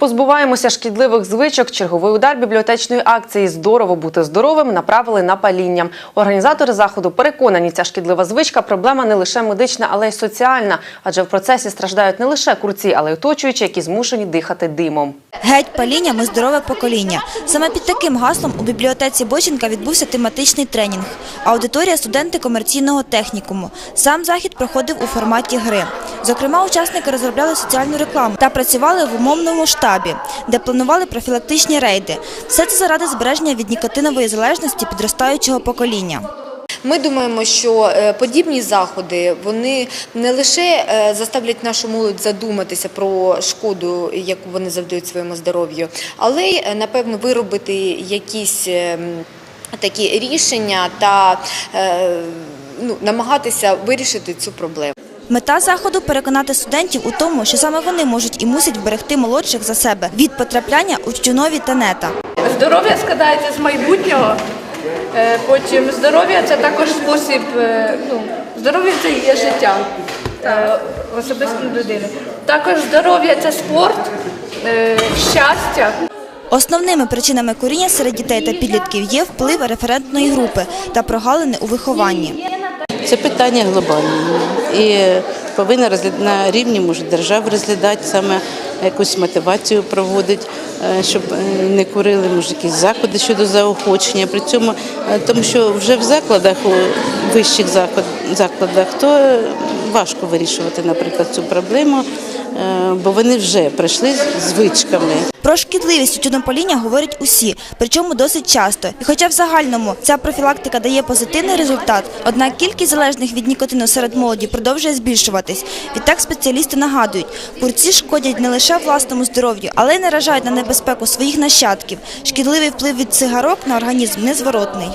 Позбуваємося шкідливих звичок. Черговий удар бібліотечної акції Здорово бути здоровим направили на паління. Організатори заходу переконані, ця шкідлива звичка проблема не лише медична, але й соціальна. Адже в процесі страждають не лише курці, але й оточуючі, які змушені дихати димом. Геть паління, ми здорове покоління. Саме під таким гаслом у бібліотеці Боченка відбувся тематичний тренінг. Аудиторія студенти комерційного технікуму. Сам захід проходив у форматі гри. Зокрема, учасники розробляли соціальну рекламу та працювали в умовному штабі, де планували профілактичні рейди. Все це заради збереження від нікотинової залежності підростаючого покоління. Ми думаємо, що е, подібні заходи вони не лише е, заставлять нашу молодь задуматися про шкоду, яку вони завдають своєму здоров'ю, але й е, напевно виробити якісь такі рішення та ну, намагатися вирішити цю проблему. Мета заходу переконати студентів у тому, що саме вони можуть і мусять вберегти молодших за себе від потрапляння у тютюнові та нета. Здоров'я складається з майбутнього. Е, Потім здоров'я це також спосіб, е, ну, здоров'я це є життя е, особистої людини. Також здоров'я це спорт, щастя. Основними причинами куріння серед дітей та підлітків є вплив референтної групи та прогалини у вихованні. Це питання глобальне і повинна на рівні може держави розглядати саме якусь мотивацію проводить, е, щоб е, не курили, може якісь заходи щодо заохочення. При цьому е, тому, що вже в закладах, у вищих закладах, то важко вирішувати, наприклад, цю проблему, бо вони вже прийшли звичками. Про шкідливість тютюнопаління говорять усі, причому досить часто. І хоча в загальному ця профілактика дає позитивний результат, однак кількість залежних від нікотину серед молоді продовжує збільшуватись. Відтак спеціалісти нагадують, курці шкодять не лише власному здоров'ю, але й наражають на небезпеку своїх нащадків. Шкідливий вплив від цигарок на організм незворотний.